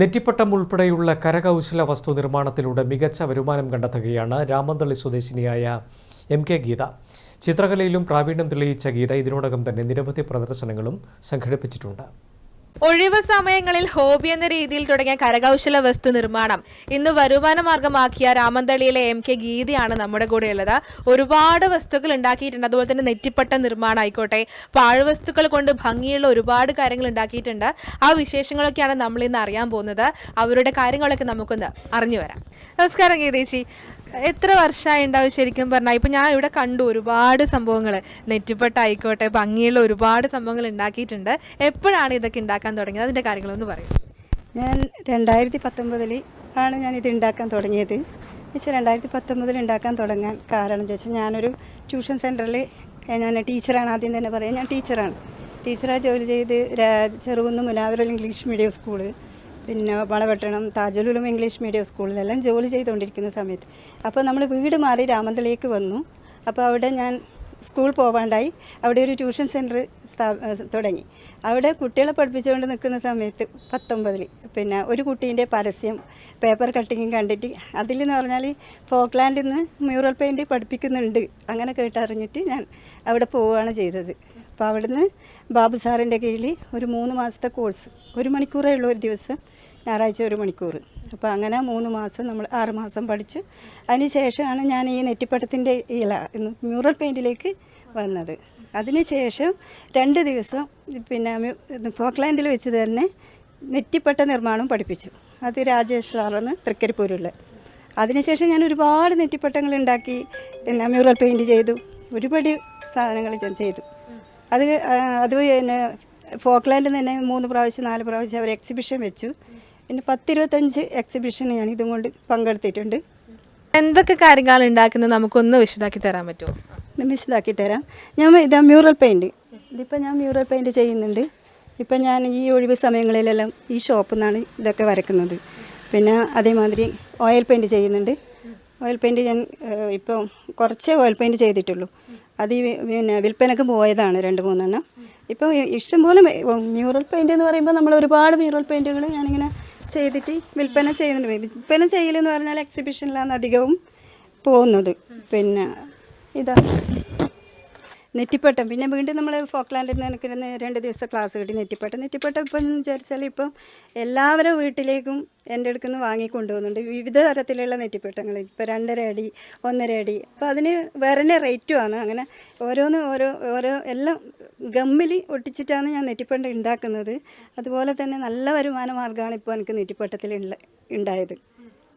നെറ്റിപ്പട്ടം ഉൾപ്പെടെയുള്ള കരകൗശല വസ്തു നിർമ്മാണത്തിലൂടെ മികച്ച വരുമാനം കണ്ടെത്തുകയാണ് രാമന്തള്ളി സ്വദേശിനിയായ എം കെ ഗീത. ചിത്രകലയിലും പ്രാവീണ്യം തെളിയിച്ച ഗീത ഇതിനോടകം തന്നെ നിരവധി പ്രദർശനങ്ങളും സംഘടിപ്പിച്ചിട്ടുണ്ട്. ഒഴിവ് സമയങ്ങളിൽ ഹോബി എന്ന രീതിയിൽ തുടങ്ങിയ കരകൗശല വസ്തു നിർമ്മാണം. ഇന്ന് വരുമാന മാർഗമാക്കിയ രാമന്തളിയിലെ എം കെ ഗീതയാണ് നമ്മുടെ കൂടെ ഉള്ളത് ഒരുപാട് വസ്തുക്കൾ ഉണ്ടാക്കിയിട്ടുണ്ട്. അതുപോലെ തന്നെ നെറ്റിപ്പട്ട നിർമ്മാണം ആയിക്കോട്ടെ. പാഴ്വസ്തുക്കൾ കൊണ്ട് ഭംഗിയുള്ള ഒരുപാട് കാര്യങ്ങൾ ഉണ്ടാക്കിയിട്ടുണ്ട്. ആ വിശേഷങ്ങളൊക്കെയാണ് നമ്മൾ ഇന്ന് അറിയാൻ പോകുന്നത്. അവരുടെ കാര്യങ്ങളൊക്കെ നമുക്കൊന്ന് അറിഞ്ഞു വരാം. നമസ്കാരം ഗീതേച്ചി. എത്ര വർഷമായി ഉണ്ടാവും ശരിക്കും പറഞ്ഞാൽ ഇപ്പം ഞാൻ ഇവിടെ കണ്ടു ഒരുപാട് സംഭവങ്ങൾ നെറ്റിപ്പട്ടായിക്കോട്ടെ ഭംഗിയുള്ള ഒരുപാട് സംഭവങ്ങൾ ഉണ്ടാക്കിയിട്ടുണ്ട് എപ്പോഴാണ് ഇതൊക്കെ ഉണ്ടാക്കാൻ തുടങ്ങിയത്? അതിന്റെ കാര്യങ്ങളൊന്ന് പറയും. ഞാൻ രണ്ടായിരത്തി പത്തൊമ്പതിൽ ആണ് ഞാൻ ഇത് ഉണ്ടാക്കാൻ തുടങ്ങിയത്. വെച്ചാൽ രണ്ടായിരത്തി പത്തൊമ്പതിൽ ഉണ്ടാക്കാൻ തുടങ്ങാൻ കാരണം വെച്ചാൽ ഞാനൊരു ട്യൂഷൻ സെന്ററിൽ ഞാൻ ടീച്ചറാണ് ആദ്യം തന്നെ പറയാം. ഞാൻ ടീച്ചറാണ്. ടീച്ചറായി ജോലി ചെയ്ത് Cherukunnu Munawwarul English medium school. പിന്നെ വളവട്ടണം താജലുലും ഇംഗ്ലീഷ് മീഡിയം സ്കൂളിലെല്ലാം ജോലി ചെയ്തുകൊണ്ടിരിക്കുന്ന സമയത്ത്. അപ്പോൾ നമ്മൾ വീട് മാറി രാമന്തളിയേക്ക് വന്നു. അപ്പോൾ അവിടെ ഞാൻ സ്കൂൾ പോവാണ്ടായി. അവിടെ ഒരു ട്യൂഷൻ സെന്റർ സ്ഥാ തുടങ്ങി. അവിടെ കുട്ടികളെ പഠിപ്പിച്ചുകൊണ്ട് നിൽക്കുന്ന സമയത്ത് പത്തൊമ്പതിൽ പിന്നെ ഒരു കുട്ടീന്റെ പരസ്യം പേപ്പർ കട്ടിങ്ങും കണ്ടിട്ട് അതിലെന്ന് പറഞ്ഞാൽ ഫോക്ലാൻഡിൽ നിന്ന് മ്യൂറൽ പെയിന്റ് പഠിപ്പിക്കുന്നുണ്ട് അങ്ങനെ കേട്ടറിഞ്ഞിട്ട് ഞാൻ അവിടെ പോവുകയാണ് ചെയ്തത്. അപ്പോൾ അവിടുന്ന് ബാബു സാറിന്റെ കീഴിൽ ഒരു മൂന്ന് മാസത്തെ കോഴ്സ് ഒരു മണിക്കൂറേ ഉള്ളൂ ഒരു ദിവസം ഞായറാഴ്ച ഒരു മണിക്കൂർ. അപ്പോൾ അങ്ങനെ മൂന്ന് മാസം നമ്മൾ ആറ് മാസം പഠിച്ചു. അതിന് ശേഷമാണ് ഞാൻ ഈ നെറ്റിപ്പടത്തിന്റെ ഇല മ്യൂറൽ പെയിന്റിലേക്ക് വന്നത്. അതിനുശേഷം രണ്ട് ദിവസം പിന്നെ ഫോക്ലാൻഡിൽ വെച്ച് തന്നെ നെറ്റിപ്പട്ട നിർമ്മാണം പഠിപ്പിച്ചു. അത് രാജേഷ് സാറാണ് തൃക്കരിപ്പൂരുള്ള അതിനുശേഷം ഞാൻ ഒരുപാട് നെറ്റിപ്പട്ടങ്ങൾ ഉണ്ടാക്കി പിന്നെ മ്യൂറൽ പെയിന്റ് ചെയ്തു. ഒരുപാട് സാധനങ്ങൾ ഞാൻ ചെയ്തു. അത് അത് പിന്നെ ഫോക്ലാൻഡിൽ തന്നെ മൂന്ന് പ്രാവശ്യം നാല് പ്രാവശ്യം അവർ എക്സിബിഷൻ വെച്ചു. പിന്നെ പത്തിരുപത്തഞ്ച് എക്സിബിഷൻ ഞാൻ ഇതും കൊണ്ട് പങ്കെടുത്തിട്ടുണ്ട്. എന്തൊക്കെ കാര്യങ്ങൾ ഉണ്ടാക്കുന്നത്? നമുക്കൊന്ന് വിശദാക്കി തരാൻ പറ്റുമോ? വിശദാക്കി തരാം. ഞാൻ ഇതാ മ്യൂറൽ പെയിന്റ് ഇതിപ്പോൾ ഞാൻ മ്യൂറൽ പെയിന്റ് ചെയ്യുന്നുണ്ട്. ഇപ്പം ഞാൻ ഈ ഒഴിവ് സമയങ്ങളിലെല്ലാം ഈ ഷോപ്പിൽ നിന്നാണ് ഇതൊക്കെ വരക്കുന്നത്. പിന്നെ അതേമാതിരി ഓയിൽ പെയിന്റ് ചെയ്യുന്നുണ്ട്. ഓയിൽ പെയിന്റ് ഞാൻ ഇപ്പോൾ ഇപ്പം കുറച്ചേ ഓയിൽ പെയിന്റ് ചെയ്തിട്ടുള്ളൂ. അത് ഈ പിന്നെ വിൽപ്പനക്ക് പോയതാണ് രണ്ട് മൂന്നെണ്ണം. ഇപ്പോൾ ഇഷ്ടംപോലെ മ്യൂറൽ പെയിന്റ് എന്ന് പറയുമ്പോൾ നമ്മൾ ഒരുപാട് മ്യൂറൽ പെയിന്റുകൾ ഞാനിങ്ങനെ ചെയ്തിട്ട് വിൽപ്പന ചെയ്യുന്നുണ്ട്. വിൽപ്പന ചെയ്യലെന്ന് പറഞ്ഞാൽ എക്സിബിഷനിലാണ് അധികവും പോകുന്നത്. പിന്നെ ഇതാ. നെറ്റിപ്പട്ടം. പിന്നെ വീണ്ടും നമ്മൾ ഫോക്ലാൻഡിൽ നിന്ന് എനിക്ക് രണ്ട് ദിവസം ക്ലാസ് കിട്ടി നെറ്റിപ്പട്ടം. നെറ്റിപ്പട്ടം ഇപ്പം വിചാരിച്ചാൽ ഇപ്പം എല്ലാവരും വീട്ടിലേക്കും എന്റെ അടുത്ത് നിന്ന് വാങ്ങിക്കൊണ്ടുപോകുന്നുണ്ട് വിവിധ തരത്തിലുള്ള നെറ്റിപ്പട്ടങ്ങൾ. ഇപ്പോൾ രണ്ടര അടി ഒന്നര അടി. അപ്പോൾ അതിന് വേറെ തന്നെ റേറ്റുമാണ് അങ്ങനെ ഓരോന്ന് ഓരോ ഓരോ എല്ലാം ഗമ്മിൽ ഒട്ടിച്ചിട്ടാണ് ഞാൻ നെറ്റിപ്പട്ടം ഉണ്ടാക്കുന്നത് അതുപോലെ തന്നെ നല്ല വരുമാന മാർഗമാണ് ഇപ്പോൾ എനിക്ക് നെറ്റിപ്പട്ടത്തിൽ ഉണ്ടായത്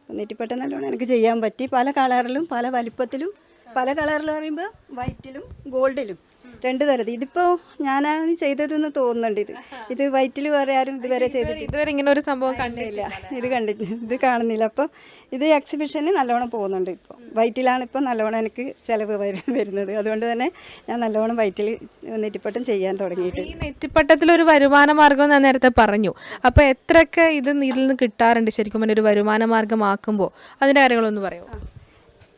നെറ്റിപ്പട്ടം നല്ലോണം എനിക്ക് ചെയ്യാൻ പറ്റി. പല കളറിലും പല വലിപ്പത്തിലും പല കളറിൽ പറയുമ്പോൾ വൈറ്റിലും ഗോൾഡിലും രണ്ട് തരത്തിൽ ഇതിപ്പോ ഞാനാണ് ചെയ്തതെന്ന് തോന്നുന്നുണ്ട് ഇത്. ഇത് വൈറ്റിൽ വേറെ ആരും ഇതുവരെ ചെയ്തിട്ട് ഇതുവരെ ഇങ്ങനെ ഒരു സംഭവം കണ്ടില്ല ഇത് കണ്ടിട്ട് ഇത് കാണുന്നില്ല. അപ്പോൾ ഇത് എക്സിബിഷന് നല്ലോണം പോകുന്നുണ്ട് ഇപ്പോൾ വൈറ്റിലാണ് ഇപ്പോൾ നല്ലോണം എനിക്ക് ചിലവ് വരുന്നത്. അതുകൊണ്ട് തന്നെ ഞാൻ നല്ലോണം വൈറ്റിൽ നെറ്റിപ്പട്ടം ചെയ്യാൻ തുടങ്ങിയിട്ട് ഈ നെറ്റിപ്പട്ടത്തിൽ ഒരു വരുമാന മാർഗം ഞാൻ നേരത്തെ പറഞ്ഞു. അപ്പൊ എത്രയൊക്കെ ഇത് ഇതിൽ നിന്ന് കിട്ടാറുണ്ട്? ശരിക്കും ഒരു വരുമാന ആക്കുമ്പോ അതിന്റെ കാര്യങ്ങളൊന്ന് പറയുമോ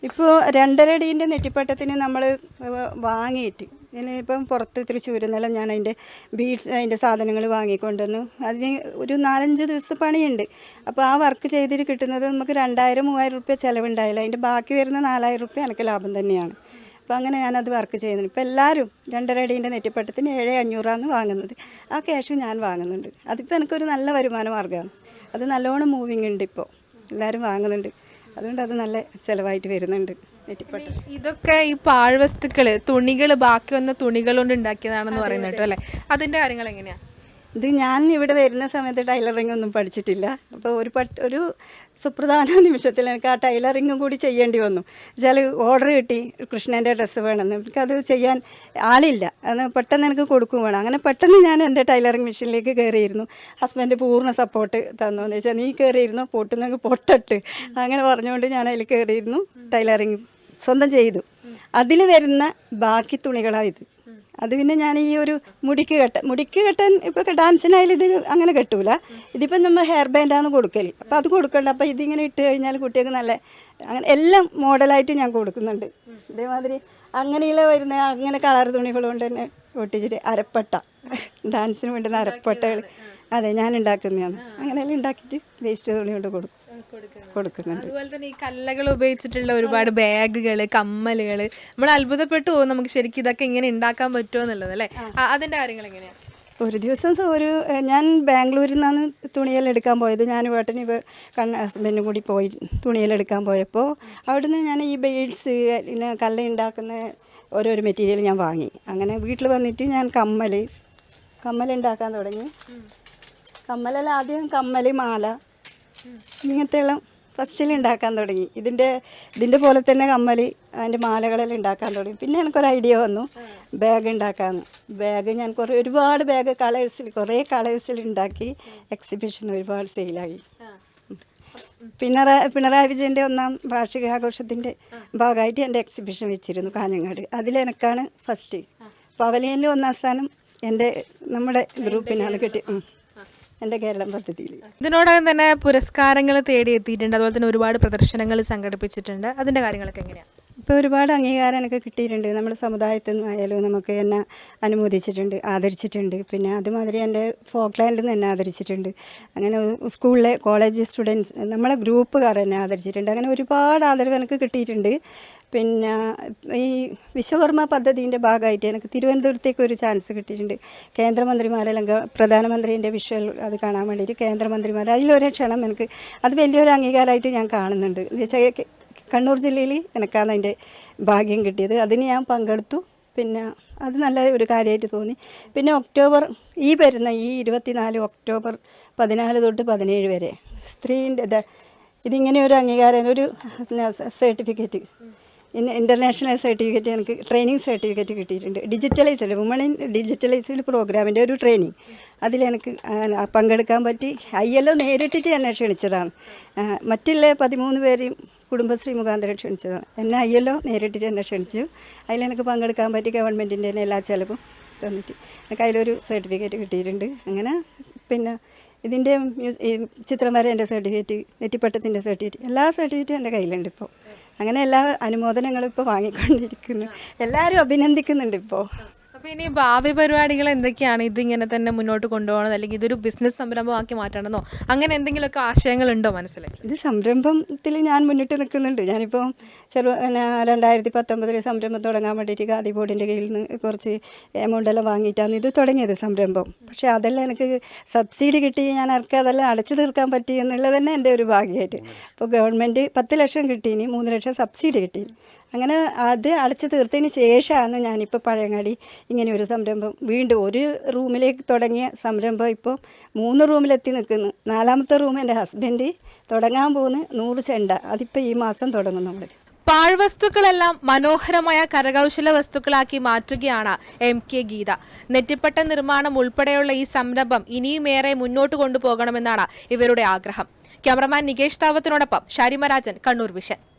ഇപ്പോൾ രണ്ടരടീന്റെ നെറ്റിപ്പട്ടത്തിന് നമ്മൾ വാങ്ങിയിട്ട്. ഇപ്പം പുറത്ത് തൃശ്ശൂരിൽ നിന്നെല്ലാം ഞാൻ അതിന്റെ ബീഡ്സ് അതിന്റെ സാധനങ്ങൾ വാങ്ങിക്കൊണ്ടുവന്നു. അതിന് ഒരു നാലഞ്ച് ദിവസം പണിയുണ്ട്. അപ്പോൾ ആ വർക്ക് ചെയ്തിട്ട് കിട്ടുന്നത് നമുക്ക് രണ്ടായിരം മൂവായിരം റുപ്യ ചിലവുണ്ടായില്ല. അതിന്റെ ബാക്കി വരുന്ന നാലായിരം റുപ്യ എനിക്ക് ലാഭം തന്നെയാണ്. അപ്പോൾ അങ്ങനെ ഞാനത് വർക്ക് ചെയ്യുന്നുണ്ട് ഇപ്പോൾ എല്ലാവരും രണ്ടരടീന്റെ നെറ്റിപ്പട്ടത്തിന് ഏഴ് അഞ്ഞൂറാണ് വാങ്ങുന്നത്. ആ ക്യാഷ് ഞാൻ വാങ്ങുന്നുണ്ട്. അതിപ്പോൾ എനിക്കൊരു നല്ല വരുമാന മാർഗമാണ്. അത് നല്ലോണം മൂവിങ് ഉണ്ട് ഇപ്പോൾ എല്ലാവരും വാങ്ങുന്നുണ്ട്. അതുകൊണ്ട് അത് നല്ല ചിലവായിട്ട് വരുന്നുണ്ട്. ഇതൊക്കെ ഈ പാഴ്വസ്തുക്കൾ തുണികൾ ബാക്കി വന്ന തുണികൾ കൊണ്ട് ഉണ്ടാക്കിയതാണെന്ന് പറയുന്നുണ്ടോ അല്ലെ? അതിന്റെ കാര്യങ്ങൾ എങ്ങനെയാ ഇത് ഞാൻ ഇവിടെ വരുന്ന സമയത്ത് ടൈലറിംഗ് ഒന്നും പഠിച്ചിട്ടില്ല. അപ്പോൾ ഒരു പട്ട് ഒരു സുപ്രധാന നിമിഷത്തിൽ എനിക്ക് ആ ടൈലറിങ്ങും കൂടി ചെയ്യേണ്ടി വന്നു. വെച്ചാൽ ഓർഡർ കിട്ടി കൃഷ്ണന്റെ ഡ്രസ്സ് വേണമെന്ന്. എനിക്കത് ചെയ്യാൻ ആളില്ല. അത് പെട്ടെന്ന് എനിക്ക് കൊടുക്കും വേണം. അങ്ങനെ പെട്ടെന്ന് ഞാൻ എന്റെ ടൈലറിംഗ് മെഷീനിലേക്ക് കയറിയിരുന്നു. ഹസ്ബൻഡ് പൂർണ സപ്പോർട്ട് തന്നു എന്ന് വെച്ചാൽ നീ കയറിയിരുന്നു? പൊട്ടുന്നെങ്കിൽ പൊട്ടട്ട്. അങ്ങനെ പറഞ്ഞുകൊണ്ട് ഞാൻ അതിൽ കയറിയിരുന്നു ടൈലറിങ് സ്വന്തം ചെയ്തു. അതിൽ വരുന്ന ബാക്കി തുണികളാണ് ഇത്. അത് പിന്നെ ഞാൻ ഈ ഒരു മുടിക്ക് കെട്ട മുടിക്ക് കെട്ടാൻ ഇപ്പോൾ ഡാൻസിനായാലും ഇത് അങ്ങനെ കെട്ടൂല. ഇതിപ്പം നമ്മൾ ഹെയർ ബാൻഡാണ് കൊടുക്കൽ അപ്പോൾ അത് കൊടുക്കണ്ട. അപ്പോൾ ഇതിങ്ങനെ ഇട്ട് കഴിഞ്ഞാൽ കുട്ടികൾക്ക് നല്ല അങ്ങനെ എല്ലാം മോഡലായിട്ട് ഞാൻ കൊടുക്കുന്നുണ്ട്. ഇതേമാതിരി അങ്ങനെയുള്ള വരുന്ന അങ്ങനെ കളർ തുണികൾ കൊണ്ട് തന്നെ ഒട്ടിച്ചിട്ട് അരപ്പട്ട. ഡാൻസിന് വേണ്ടുന്ന അരപ്പട്ടകൾ. അതെ ഞാൻ ഉണ്ടാക്കുന്നതാണ്. അങ്ങനെയെല്ലാം ഉണ്ടാക്കിയിട്ട് വേസ്റ്റ് തുണി കൊണ്ട് കൊടുക്കും. കൊടുക്കുന്നുണ്ട്. അതുപോലെ തന്നെ ഈ കല്ലകൾ ഉപയോഗിച്ചിട്ടുള്ള ഒരുപാട് ബാഗുകൾ കമ്മലുകൾ. നമ്മൾ അത്ഭുതപ്പെട്ടു പോകും നമുക്ക് ശരിക്കും ഇതൊക്കെ ഇങ്ങനെ ഉണ്ടാക്കാൻ പറ്റുമോ എന്നുള്ളത് അല്ലേ? അതിന്റെ കാര്യങ്ങൾ എങ്ങനെയാണ് ഒരു ദിവസം ഒരു ഞാൻ ബാംഗ്ലൂരിൽ നിന്നാണ് തുണിയെല്ലാം എടുക്കാൻ പോയത്. ഞാൻ വേട്ടന് ഇവ കണ്ണ ഹസ്ബൻഡും കൂടി പോയി തുണിയെല്ലാം എടുക്കാൻ പോയപ്പോൾ അവിടുന്ന് ഞാൻ ഈ ബെയ്ഡ്സ് പിന്നെ കല്ല ഉണ്ടാക്കുന്ന ഓരോരോ മെറ്റീരിയൽ ഞാൻ വാങ്ങി. അങ്ങനെ വീട്ടിൽ വന്നിട്ട് ഞാൻ കമ്മൽ കമ്മൽ ഉണ്ടാക്കാൻ തുടങ്ങി. കമ്മലെല്ലാം ആദ്യം കമ്മൽ മാല ഇങ്ങനത്തെ എല്ലാം ഫസ്റ്റിൽ ഉണ്ടാക്കാൻ തുടങ്ങി. ഇതിന്റെ ഇതിന്റെ പോലെ തന്നെ കമ്മൽ അതിന്റെ മാലകളെല്ലാം ഉണ്ടാക്കാൻ തുടങ്ങി. പിന്നെ എനിക്കൊരു ഐഡിയ വന്നു. ബാഗ് ഉണ്ടാക്കാമെന്ന് ബാഗ് ഞാൻ കുറേ ഒരുപാട് ബാഗ് കളേഴ്സിൽ കുറേ കളേഴ്സിൽ ഉണ്ടാക്കി എക്സിബിഷൻ ഒരുപാട് സെയിലായി പിണറായി പിണറായി വിജയന്റെ ഒന്നാം വാർഷികാഘോഷത്തിന്റെ ഭാഗമായിട്ട് എന്റെ എക്സിബിഷൻ വെച്ചിരുന്നു കാഞ്ഞങ്ങാട്. അതിലെനക്കാണ് ഫസ്റ്റ് പവലിയന്റെ ഒന്നാം സ്ഥാനം എന്റെ നമ്മുടെ ഗ്രൂപ്പിനാണ് കിട്ടി ഉം. എന്റെ കേരളം പദ്ധതിയിൽ. ഇതിനോടകം തന്നെ പുരസ്കാരങ്ങൾ തേടി എത്തിയിട്ടുണ്ട് അതുപോലെ തന്നെ ഒരുപാട് പ്രദർശനങ്ങൾ സംഘടിപ്പിച്ചിട്ടുണ്ട്. അതിന്റെ കാര്യങ്ങളൊക്കെ എങ്ങനെയാണ് ഇപ്പോൾ ഒരുപാട് അംഗീകാരം എനിക്ക് കിട്ടിയിട്ടുണ്ട്. നമ്മുടെ സമുദായത്തിൽ നിന്നായാലും നമുക്ക് എന്നെ അനുമോദിച്ചിട്ടുണ്ട് ആദരിച്ചിട്ടുണ്ട്. പിന്നെ അതുമാതിരി എന്റെ ഫോക്ലാൻഡിൽ നിന്ന് എന്നെ ആദരിച്ചിട്ടുണ്ട്. അങ്ങനെ സ്കൂളിലെ കോളേജ് സ്റ്റുഡൻസ് നമ്മളെ ഗ്രൂപ്പുകാർ എന്നെ ആദരിച്ചിട്ടുണ്ട്. അങ്ങനെ ഒരുപാട് ആദരവ് എനിക്ക് കിട്ടിയിട്ടുണ്ട്. പിന്നെ ഈ വിശ്വകർമ്മ പദ്ധതിന്റെ ഭാഗമായിട്ട് എനിക്ക് തിരുവനന്തപുരത്തേക്ക് ഒരു ചാൻസ് കിട്ടിയിട്ടുണ്ട്. കേന്ദ്രമന്ത്രിമാരെല്ലാം പ്രധാനമന്ത്രിന്റെ വിഷ്വൽ അത് കാണാൻ വേണ്ടിയിട്ട് കേന്ദ്രമന്ത്രിമാർ അതിലൊരു ക്ഷണം എനിക്ക് അത് വലിയൊരു അംഗീകാരമായിട്ട് ഞാൻ കാണുന്നുണ്ട്. എന്ന് വെച്ചാൽ കണ്ണൂർ ജില്ലയിൽ എനിക്കാണ് അതിന്റെ ഭാഗ്യം കിട്ടിയത്. അതിന് ഞാൻ പങ്കെടുത്തു. പിന്നെ അത് നല്ല ഒരു കാര്യമായിട്ട് തോന്നി. പിന്നെ ഒക്ടോബർ ഈ വരുന്ന ഈ ഇരുപത്തിനാല് ഒക്ടോബർ പതിനാല് തൊട്ട് പതിനേഴ് വരെ സ്ത്രീന്റെ ഇതിങ്ങനെ ഒരു അംഗീകാരം ഒരു സർട്ടിഫിക്കറ്റ് ഇന്ന് ഇന്റർനാഷണൽ സർട്ടിഫിക്കറ്റ് എനിക്ക് ട്രെയിനിങ് സർട്ടിഫിക്കറ്റ് കിട്ടിയിട്ടുണ്ട്. ഡിജിറ്റലൈസ്ഡ് വുമൺ ഇൻ ഡിജിറ്റലൈസ്ഡ് പ്രോഗ്രാമിന്റെ ഒരു ട്രെയിനിങ് അതിലെനിക്ക് പങ്കെടുക്കാൻ പറ്റി. ഐ എൽ ഒ നേരിട്ടിട്ട് എന്നെ ക്ഷണിച്ചതാണ്. മറ്റുള്ള പതിമൂന്ന് പേരെയും കുടുംബശ്രീ മുഖാന്തരം ക്ഷണിച്ചതാണ്. എന്നെ ഐ എൽ ഒ നേരിട്ടിട്ട് എന്നെ ക്ഷണിച്ചു. അതിലെനിക്ക് പങ്കെടുക്കാൻ പറ്റി. ഗവൺമെന്റിന്റെ തന്നെ എല്ലാ ചിലവും തന്നിട്ട്. എനിക്ക് അതിലൊരു സർട്ടിഫിക്കറ്റ് കിട്ടിയിട്ടുണ്ട്. അങ്ങനെ പിന്നെ ഇതിന്റെ ചിത്രം വരേന്റെ സർട്ടിഫിക്കറ്റ് നെറ്റിപ്പട്ടത്തിന്റെ സർട്ടിഫിക്കറ്റ് എല്ലാ സർട്ടിഫിക്കറ്റും എന്റെ കയ്യിലുണ്ട് ഇപ്പോൾ അങ്ങനെ എല്ലാ അനുമോദനങ്ങളും ഇപ്പോൾ വാങ്ങിക്കൊണ്ടിരിക്കുന്നു. എല്ലാവരും അഭിനന്ദിക്കുന്നുണ്ട് ഇപ്പോൾ ഇനി ഭാവി പരിപാടികൾ എന്തൊക്കെയാണ്? ഇതിങ്ങനെ തന്നെ മുന്നോട്ട് കൊണ്ടുപോകണത് അല്ലെങ്കിൽ ഇതൊരു ബിസിനസ് സംരംഭമാക്കി മാറ്റണമെന്നോ? അങ്ങനെ എന്തെങ്കിലുമൊക്കെ ആശയങ്ങളുണ്ടോ മനസ്സിൽ? ഇത് സംരംഭത്തിൽ ഞാൻ മുന്നിട്ട് നിൽക്കുന്നുണ്ട്. ഞാനിപ്പോൾ ചെറു രണ്ടായിരത്തി പത്തൊമ്പതിൽ സംരംഭം തുടങ്ങാൻ വേണ്ടിയിട്ട് ഖാദി ബോർഡിന്റെ കയ്യിൽ നിന്ന് കുറച്ച് എമൗണ്ട് എല്ലാം വാങ്ങിയിട്ടാണ് ഇത് തുടങ്ങിയത് സംരംഭം. പക്ഷേ അതെല്ലാം എനിക്ക് സബ്സിഡി കിട്ടി ഞാൻ എനിക്ക് അതെല്ലാം അടച്ചു തീർക്കാൻ പറ്റി എന്നുള്ളത് തന്നെ എന്റെ ഒരു ഭാഗ്യമായിട്ട്. അപ്പോൾ ഗവൺമെന്റ് പത്ത് ലക്ഷം കിട്ടി ഇനി മൂന്ന് ലക്ഷം സബ്സിഡി കിട്ടി. അങ്ങനെ അത് അടച്ചു തീർത്തതിന് ശേഷമാണ് ഞാനിപ്പോൾ പഴയങ്ങാടി ഇങ്ങനെ ഒരു സംരംഭം വീണ്ടും ഒരു റൂമിലേക്ക് തുടങ്ങിയ സംരംഭം ഇപ്പോൾ മൂന്ന് റൂമിലെത്തി നിൽക്കുന്നു. നാലാമത്തെ റൂം എന്റെ ഹസ്ബൻഡ്. തുടങ്ങാൻ പോകുന്നു നൂറ് ചെണ്ട. അതിപ്പോൾ ഈ മാസം തുടങ്ങും നമ്മൾ പാഴ്വസ്തുക്കളെല്ലാം മനോഹരമായ കരകൗശല വസ്തുക്കളാക്കി മാറ്റുകയാണ് എം കെ ഗീത. നെറ്റിപ്പട്ട നിർമ്മാണം ഉൾപ്പെടെയുള്ള ഈ സംരംഭം ഇനിയുമേറെ മുന്നോട്ട് കൊണ്ടുപോകണമെന്നാണ് ഇവരുടെ ആഗ്രഹം. ക്യാമറമാൻ നികേഷ് താവത്തിനോടൊപ്പം ഷാരിമരാജൻ കണ്ണൂർ വിഷൻ.